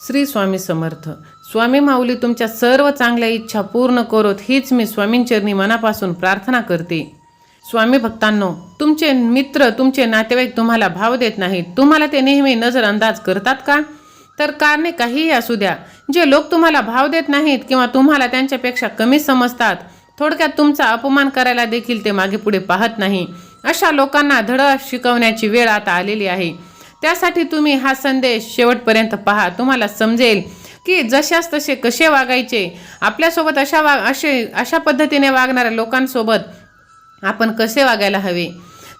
श्री स्वामी समर्थ. स्वामी माऊली तुमच्या सर्व चांगल्या इच्छा पूर्ण करोत हीच मी स्वामींचरणी मनापासून प्रार्थना करते. स्वामी भक्तांनो तुमचे मित्र तुमचे नातेवाईक तुम्हाला भाव देत नाहीत. तुम्हाला ते नेहमी नजरअंदाज करतात का? तर कारणे काहीही असू द्या. जे लोक तुम्हाला भाव देत नाहीत किंवा तुम्हाला त्यांच्यापेक्षा कमी समजतात थोडक्यात तुमचा अपमान करायला देखील ते मागे पुढे पाहत नाही. अशा लोकांना धड शिकवण्याची वेळ आता आलेली आहे. त्यासाठी तुम्ही हा संदेश शेवटपर्यंत पहा. तुम्हाला समजेल की जशास तसे कसे वागायचे. आपल्यासोबत अशा वा असे अशा पद्धतीने वागणाऱ्या लोकांसोबत आपण कसे वागायला हवे?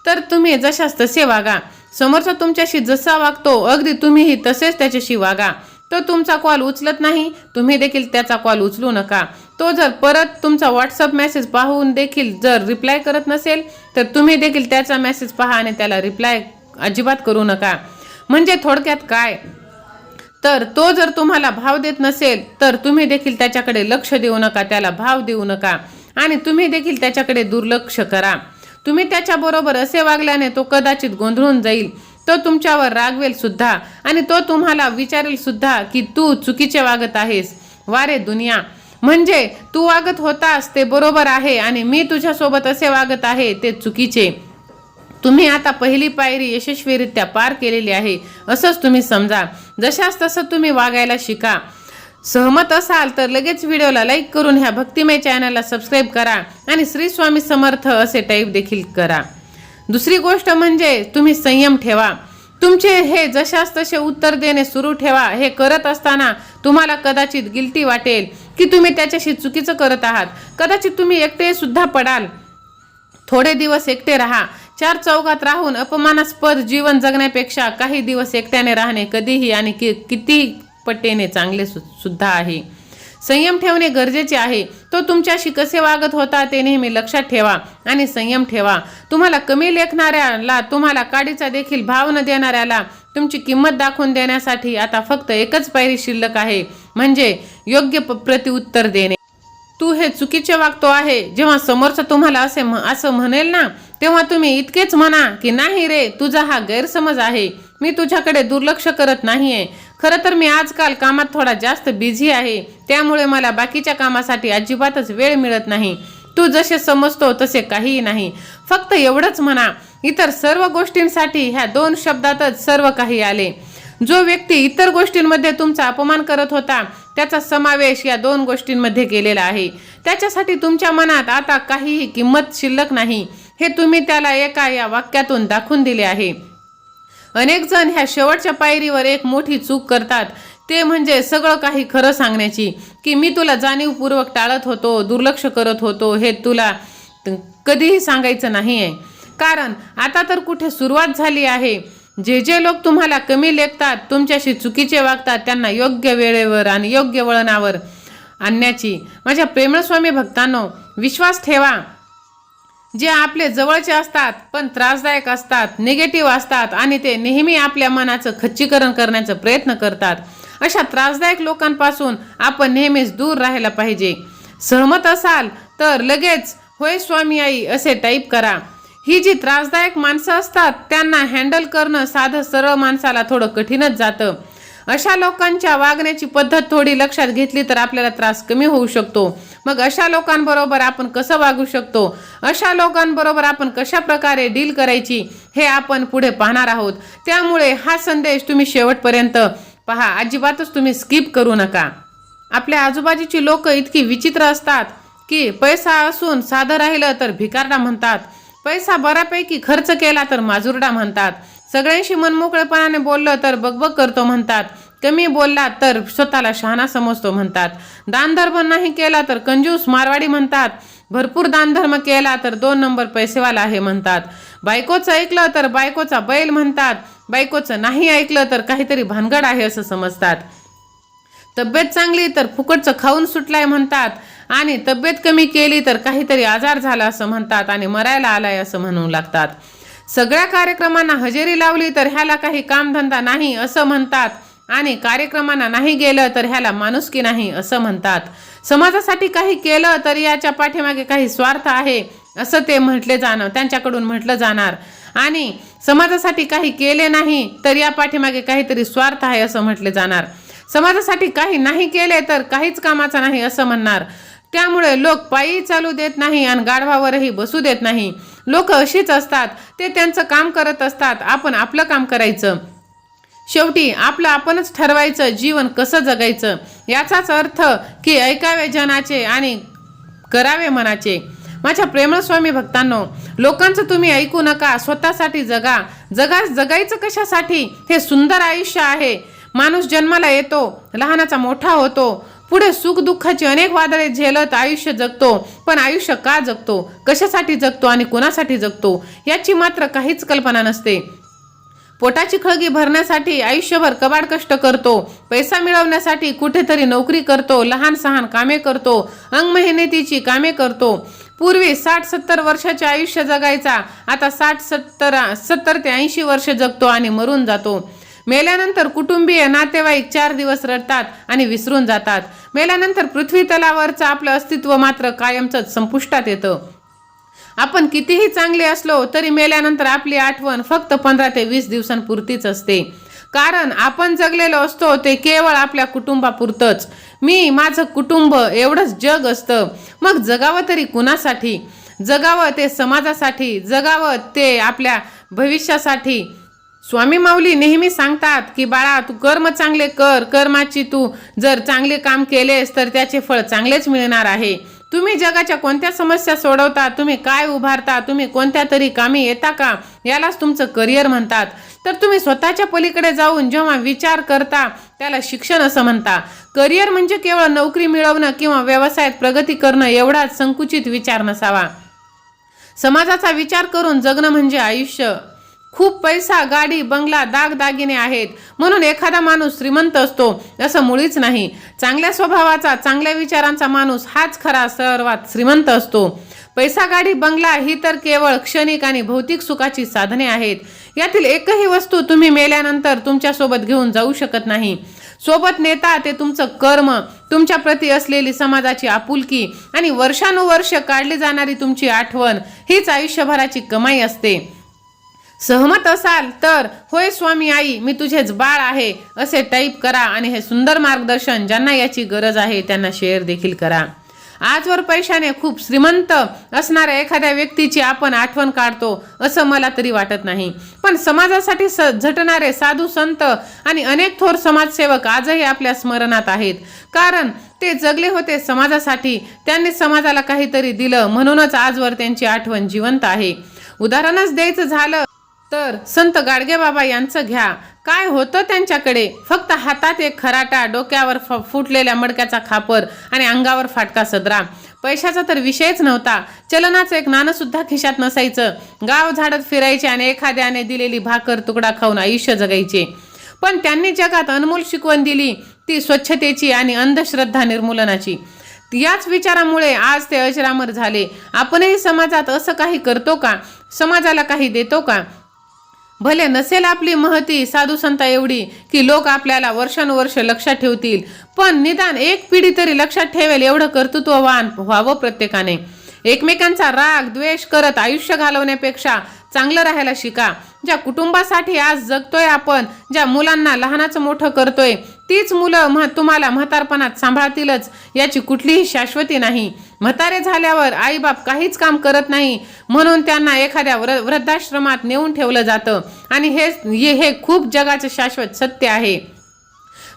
तर तुम्ही जशास तसे वागा. समोरचा तुमच्याशी जसा वागतो अगदी तुम्हीही तसेच त्याच्याशी वागा. तो तुमचा कॉल उचलत नाही तुम्ही देखील त्याचा कॉल उचलू नका. तो जर परत तुमचा व्हॉट्सअप मेसेज पाहून देखील जर रिप्लाय करत नसेल तर तुम्ही देखील त्याचा मेसेज पहा आणि त्याला रिप्लाय अजिबात करू नका. म्हणजे थोडक्यात काय? तर तो जर तुम्हाला भाव देत नसेल तर तुम्ही देखील त्याच्याकडे लक्ष देऊ नका त्याला भाव देऊ नका. आणि तुम्ही देखील त्याच्याकडे दुर्लक्ष करा. तुम्ही त्याच्याबरोबर असे वागल्याने तो कदाचित गोंधळून जाईल. तो तुमच्यावर रागवेल सुद्धा आणि तो तुम्हाला विचारेल सुद्धा की तू चुकीचे वागत आहेस. वारे दुनिया. म्हणजे तू वागत होतास ते बरोबर आहे आणि मी तुझ्यासोबत असे वागत आहे ते चुकीचे. तुम्ही आता पहिली पायरी यशस्वीरित्या पार केलेली आहे. असंच तुम्ही समजा. जशास तसं तुम्ही वागायला शिका. सहमत असाल तर लगेच व्हिडिओला लाईक करून ह्या भक्तिमय चॅनलला सबस्क्राईब करा आणि श्री स्वामी समर्थ असे टाईप देखील करा. दुसरी गोष्ट म्हणजे तुम्ही संयम ठेवा. तुमचे हे जशास तसे उत्तर देणे सुरू ठेवा. हे करत असताना तुम्हाला कदाचित गिल्टी वाटेल की तुम्ही त्याच्याशी चुकीचं करत आहात. कदाचित तुम्ही एकटे सुद्धा पडाल. थोडे दिवस एकटे राहा. चार चौकात राहून अपमानास्पद जीवन जगण्यापेक्षा काही दिवस एकट्याने राहणे कधीही आणि कि किती पट्टेने चांगले सु सुद्धा आहे. संयम ठेवणे गरजेचे आहे. तो तुमच्याशी कसे वागत होता ते नेहमी लक्षात ठेवा आणि संयम ठेवा. तुम्हाला कमी लेखणाऱ्याला तुम्हाला काडीचा देखील भाव न देणाऱ्याला तुमची किंमत दाखवून देण्यासाठी आता फक्त एकच पायरी शिल्लक आहे म्हणजे योग्य प- प्रतिउत्तर देणे. तू हे चुकीचे वागतो आहे जेव्हा समोरचा तुम्हाला असे म्ह- असं म्हणेल ना तेव्हा तुम्ही इतकेच म्हणा की नाही रे तुझा हा गैरसमज आहे. मी तुझ्याकडे दुर्लक्ष करत नाहीये. खरं तर मी आजकाल कामात थोडा जास्त बिझी आहे. त्यामुळे मला बाकीच्या कामासाठी अजिबातच वेळ मिळत नाही. तू जसे समजतो तसे काहीही नाही. फक्त एवढंच म्हणा इतर सर्व गोष्टींसाठी ह्या दोन शब्दातच सर्व काही आले. जो व्यक्ती इतर गोष्टींमध्ये तुमचा अपमान करत होता त्याचा समावेश या दोन गोष्टींमध्ये केलेला आहे. त्याच्यासाठी तुमच्या मनात आता काहीही किंमत शिल्लक नाही. हे तुम्ही त्याला एका या वाक्यातून दाखवून दिले आहे. अनेक जण ह्या शेवटच्या पायरीवर एक मोठी चूक करतात. ते म्हणजे सगळं काही खरं सांगण्याची की मी तुला जाणीवपूर्वक टाळत होतो दुर्लक्ष करत होतो हे तुला कधीही सांगायचं नाही आहे कारण आता तर कुठे सुरुवात झाली आहे. जे जे लोक तुम्हाला कमी लेखतात तुमच्याशी चुकीचे वागतात त्यांना योग्य वेळेवर आणि योग्य वळणावर आणण्याची. माझ्या प्रेमस्वामी भक्तांनो विश्वास ठेवा. जे आपले जवळचे असतात पण त्रासदायक असतात निगेटिव्ह असतात आणि ते नेहमी आपल्या मनाचं खच्चीकरण करण्याचा प्रयत्न करतात. अशा त्रासदायक लोकांपासून आपण नेहमीच दूर राहायला पाहिजे. सहमत असाल तर लगेच होय स्वामी आई असे टाईप करा. ही जी त्रासदायक माणसं असतात त्यांना हँडल करणं साधं सरळ माणसाला थोडं कठीणच जातं. अशा लोकांच्या वागण्याची पद्धत थोडी लक्षात घेतली तर आपल्याला त्रास कमी होऊ शकतो. मग अशा लोकांबरोबर आपण कसं वागू शकतो? अशा लोकांबरोबर आपण कशा प्रकारे डील करायची? हे आपण पुढे पाहणार आहोत. त्यामुळे हा संदेश तुम्ही शेवटपर्यंत पहा. अजिबातच तुम्ही स्किप करू नका. आपल्या आजूबाजूची लोक इतकी विचित्र असतात की पैसा असून साधं राहिलं तर भिकारडा म्हणतात. पैसा बऱ्यापैकी खर्च केला तर माजुरडा म्हणतात. सगळ्यांशी मनमोकळेपणाने बोललं तर बकबक करतो म्हणतात. कमी बोलला तर स्वतःला शहाणा समजतो म्हणतात. दानधर्म नाही केला तर कंजूस मारवाडी म्हणतात. भरपूर दानधर्म केला तर दोन नंबर पैसेवाला आहे म्हणतात. बायकोचं ऐकलं तर बायकोचा बैल म्हणतात. बायकोचं नाही ऐकलं तर काहीतरी भानगड आहे असं समजतात. तब्येत चांगली तर फुकटचं खाऊन सुटलाय म्हणतात. आणि तब्येत कमी केली तर काहीतरी आजार झाला असं म्हणतात आणि मरायला आलाय असं म्हणू लागतात. सगळ्या कार्यक्रमांना हजेरी लावली तर ह्याला काही कामधंदा नाही असं म्हणतात. आणि कार्यक्रमांना नाही गेलं तर ह्याला माणुसकी नाही असं म्हणतात. समाजासाठी काही केलं तर याच्या पाठीमागे काही स्वार्थ आहे असं ते म्हटले जाणं त्यांच्याकडून म्हटलं जाणार. आणि समाजासाठी काही केले नाही तर या पाठीमागे काहीतरी स्वार्थ आहे असं म्हटले जाणार. समाजासाठी काही नाही केले तर काहीच कामाचं नाही असं म्हणणार. त्यामुळे लोक पायी चालू देत नाही आणि गाढवावरही बसू देत नाही. लोक अशीच असतात ते त्यांचं काम करत असतात आपण आपलं काम करायचं. शेवटी आपलं आपणच ठरवायचं जीवन कसं जगायचं? याचाच अर्थ की ऐकावे जनाचे आणि करावे मनाचे. माझ्या प्रेमळ स्वामी भक्तांनो लोकांचं तुम्ही ऐकू नका स्वतःसाठी जगा. जगा जगायचं कशासाठी? हे सुंदर आयुष्य आहे. माणूस जन्माला येतो लहानाचा मोठा होतो. पुढे सुख दुःखाची अनेक वादळे झेलत आयुष्य जगतो. पण आयुष्य का जगतो? कशासाठी जगतो आणि कोणासाठी जगतो? याची मात्र काहीच कल्पना नसते. पोटाची खळगी भरण्यासाठी आयुष्यभर कबाड कष्ट करतो. पैसा मिळवण्यासाठी कुठेतरी नोकरी करतो लहान सहान कामे करतो अंग मेहनतीची कामे करतो. पूर्वी साठ सत्तर वर्षाचे आयुष्य जगायचा. आता साठ सत्तर सत्तर ते ऐंशी वर्ष जगतो आणि मरून जातो. मेल्यानंतर कुटुंबीय नातेवाईक चार दिवस रडतात आणि विसरून जातात. मेल्यानंतर पृथ्वी तलावरचं आपलं अस्तित्व मात्र कायमचंच संपुष्टात येतं. आपण कितीही चांगले असलो तरी मेल्यानंतर आपली आठवण फक्त पंधरा ते वीस दिवसांपुरतीच असते. कारण आपण जगलेलो असतो ते केवळ आपल्या कुटुंबापुरतंच. मी माझं कुटुंब एवढंच जग असतं. मग जगावं तरी कुणासाठी? जगावं ते समाजासाठी? जगावं ते आपल्या भविष्यासाठी? स्वामी माऊली नेहमी सांगतात की बाळा तू कर्म चांगले कर कर्माची तू जर चांगले काम केलेस तर त्याचे फळ चांगलेच मिळणार आहे. तुम्ही जगाच्या कोणत्या समस्या सोडवता तुम्ही काय उभारता तुम्ही कोणत्या तरी कामी येता का यालाच तुमचं करिअर म्हणतात. तर तुम्ही स्वतःच्या पलीकडे जाऊन जेव्हा विचार करता त्याला शिक्षण असं म्हणता. करिअर म्हणजे केवळ नोकरी मिळवणं किंवा व्यवसायात प्रगती करणं एवढाच संकुचित विचार नसावा. समाजाचा विचार करून जगणं म्हणजे आयुष्य. खूप पैसा गाडी बंगला दागदागिने आहेत. म्हणून एखादा माणूस श्रीमंत असतो असं मुळीच नाही. चांगल्या स्वभावाचा चांगल्या विचारांचा माणूस हाच खरा सर्वात श्रीमंत असतो. पैसा गाडी बंगला ही तर केवळ क्षणिक आणि भौतिक सुखाची साधने आहेत. यातील एकही वस्तू तुम्ही मेल्यानंतर तुमच्यासोबत घेऊन जाऊ शकत नाही. सोबत नेता ते तुमचं कर्म तुमच्या प्रती असलेली समाजाची आपुलकी आणि वर्षानुवर्ष काढली जाणारी तुमची आठवण हीच आयुष्यभराची कमाई असते. सहमत असाल तर होय स्वामी आई मी तुझेच बाळ आहे असे टाईप करा आणि हे सुंदर मार्गदर्शन ज्यांना याची गरज आहे त्यांना शेअर देखील करा. आजवर पैशाने खूप श्रीमंत असणाऱ्या एखाद्या व्यक्तीची आपण आठवण काढतो असं मला तरी वाटत नाही. पण समाजासाठी स झटणारे साधू संत आणि अनेक थोर समाजसेवक आजही आपल्या स्मरणात आहेत. कारण ते जगले होते समाजासाठी त्यांनी समाजाला काहीतरी दिलं म्हणूनच आजवर त्यांची आठवण जिवंत आहे. उदाहरणच द्यायचं झालं तर संत गाडगेबाबा यांचं घ्या. काय होतं त्यांच्याकडे? फक्त हातात एक खराटा डोक्यावर फ- फुटलेल्या मडक्याचा खापर आणि अंगावर फाटका सदरा. पैशाचा तर विषयच नव्हता. चलनाचं एक नाणंसुद्धा खिशात नसायचं. गाव झाडत फिरायचे आणि एखाद्याने दिलेली भाकर तुकडा खाऊन आयुष्य जगायचे. पण त्यांनी जगात अनमोल शिकवण दिली ती स्वच्छतेची आणि अंधश्रद्धा निर्मूलनाची. याच विचारामुळे आज ते अजरामर झाले. आपणही समाजात असं काही करतो का? समाजाला काही देतो का? भले नसेल आपली महती साधू संता एवढी की लोक आपल्याला वर्षानुवर्ष लक्षात ठेवतील पण निदान एक पिढी तरी लक्षात ठेवेल एवढं कर्तृत्ववान व्हावं प्रत्येकाने. एकमेकांचा राग द्वेष करत आयुष्य घालवण्यापेक्षा चांगलं राहायला शिका. ज्या कुटुंबासाठी आज जगतोय आपण ज्या मुलांना लहानाचं मोठं करतोय तीच मुलं म्ह तुम्हाला म्हातारपणात सांभाळतीलच याची कुठलीही शाश्वती नाही. म्हातारे झाल्यावर आईबाप काहीच काम करत नाही. म्हणून त्यांना एखाद्या व्र वृद्धाश्रमात नेऊन ठेवलं जातं. आणि हे हे हे खूप जगाचं शाश्वत सत्य आहे.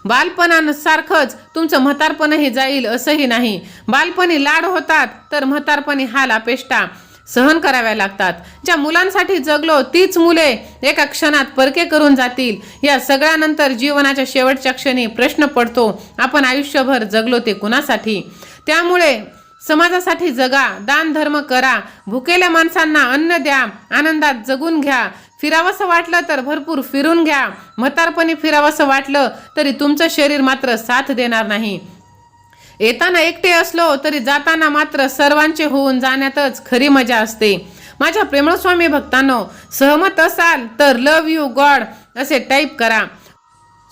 बालपणासारखंच तुमचं म्हातारपणही जाईल असंही नाही. बालपणी लाड होतात तर म्हातारपणी हाल अपेष्टा सहन कराव्या लागतात. ज्या मुलांसाठी जगलो तीच मुले एका क्षणात परके करून जातील. या सगळ्यानंतर जीवनाच्या शेवटच्या क्षणी प्रश्न पडतो आपण आयुष्यभर जगलो ते कुणासाठी? त्यामुळे समाजासाठी जगा दान धर्म करा भुकेल्या माणसांना अन्न द्या आनंदात जगून घ्या. फिरावंसं वाटलं तर भरपूर फिरून घ्या. म्हातारपणी फिरावंसं वाटलं तरी तुमचं शरीर मात्र साथ देणार नाही. येताना एकटे असलो तरी जाताना मात्र सर्वांचे होऊन जाण्यातच खरी मजा असते. माझ्या प्रेमस्वामी भक्तांनो सहमत असाल तर लव यू गॉड असे टाईप करा.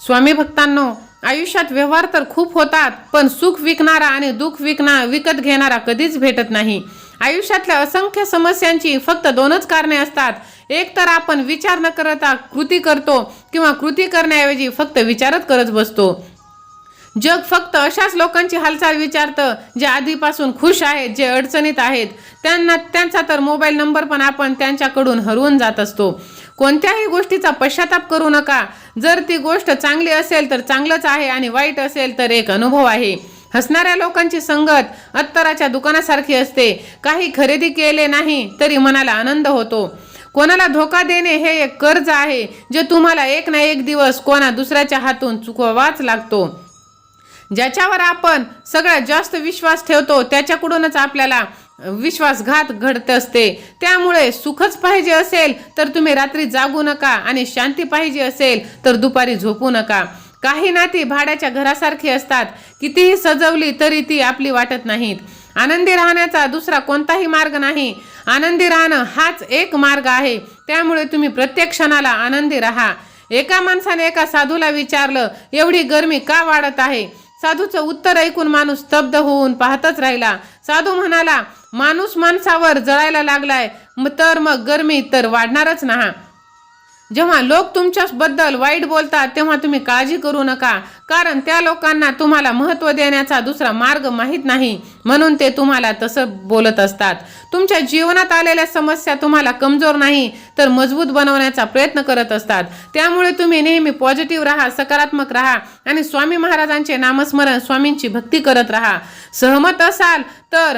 स्वामी भक्तांनो आयुष्यात व्यवहार तर खूप होतात पण सुख विकणारा आणि दुःख विकणा विकत घेणारा कधीच भेटत नाही. आयुष्यातल्या असंख्य समस्यांची फक्त दोनच कारणे असतात. एक तर आपण विचार न करता कृती करतो किंवा कृती करण्याऐवजी फक्त विचारच करत बसतो. जग फक्त अशाच लोकांची हालचाल विचारतं जे आधीपासून खुश आहेत जे अडचणीत आहेत. त्यांना त्यांचा तर मोबाईल नंबर पण आपण त्यांच्याकडून हरवून जात असतो. कोणत्याही गोष्टीचा पश्चाताप करू नका. जर ती गोष्ट चांगली असेल तर चांगलंच आहे आणि वाईट असेल तर एक अनुभव आहे. हसणाऱ्या लोकांची संगत अत्तराच्या दुकानासारखी असते. काही खरेदी केले नाही तरी मनाला आनंद होतो. कोणाला धोका देणे हे एक कर्ज आहे जे तुम्हाला एक ना एक दिवस कोणा दुसऱ्याच्या हातून चुकवावाच लागतो. ज्याच्यावर आपण सगळ्यात जास्त विश्वास ठेवतो त्याच्याकडूनच आपल्याला विश्वासघात घडत असते. त्यामुळे सुखच पाहिजे असेल तर तुम्ही रात्री जागू नका आणि शांती पाहिजे असेल तर दुपारी झोपू नका. काही नाती भाड्याच्या घरासारखी असतात. कितीही सजवली तरी ती आपली वाटत नाहीत. आनंदी राहण्याचा दुसरा कोणताही मार्ग नाही. आनंदी राहणं हाच एक मार्ग आहे. त्यामुळे तुम्ही प्रत्येक क्षणाला आनंदी राहा. एका माणसाने एका साधूला विचारलं एवढी गरमी का वाढत आहे? साधूचं उत्तर ऐकून माणूस स्तब्ध होऊन पाहतच राहिला. साधू म्हणाला माणूस माणसावर जळायला लागलाय. तर मग गरमी तर वाढणारच ना जेव्हा लोक तुमच्याबद्दल वाईट बोलतात तेव्हा तुम्ही काळजी करू नका. कारण त्या लोकांना तुम्हाला महत्त्व देण्याचा दुसरा मार्ग माहीत नाही. म्हणून ते तुम्हाला तसं बोलत असतात. तुमच्या जीवनात आलेल्या समस्या तुम्हाला कमजोर नाही तर मजबूत बनवण्याचा प्रयत्न करत असतात. त्यामुळे तुम्ही नेहमी पॉझिटिव्ह राहा सकारात्मक राहा आणि स्वामी महाराजांचे नामस्मरण स्वामींची भक्ती करत राहा. सहमत असाल तर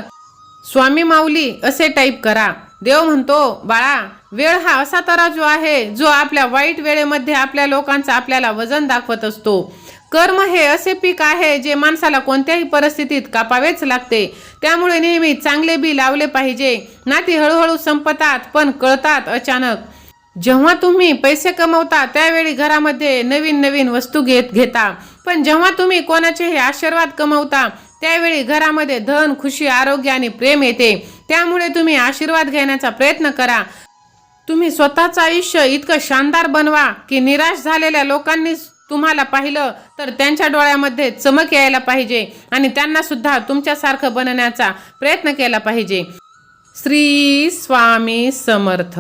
स्वामी माऊली असे टाईप करा. देव म्हणतो बाळा वेळ हा असा तराजू आहे जो आपल्या वाईट वेळेमध्ये आपल्या लोकांचं आपल्याला वजन दाखवत असतो. कर्म हे असे पीक आहे जे माणसाला कोणत्याही परिस्थितीत कापावेच लागते. त्यामुळे नेहमी चांगले बी लावले पाहिजे. नाती हळूहळू संपतात पण कळतात अचानक. जेव्हा तुम्ही पैसे कमवता त्यावेळी घरामध्ये नवीन नवीन वस्तू घेत घेता. पण जेव्हा तुम्ही कोणाचेही आशीर्वाद कमवता त्यावेळी घरामध्ये धन खुशी आरोग्य आणि प्रेम येते. त्यामुळे तुम्ही आशीर्वाद घेण्याचा प्रयत्न करा. तुम्ही स्वतःचं आयुष्य इतकं शानदार बनवा की निराश झालेल्या लोकांनी तुम्हाला पाहिलं तर त्यांच्या डोळ्यामध्ये चमक यायला पाहिजे आणि त्यांना सुद्धा तुमच्यासारखं बनण्याचा प्रयत्न केला पाहिजे. श्री स्वामी समर्थ.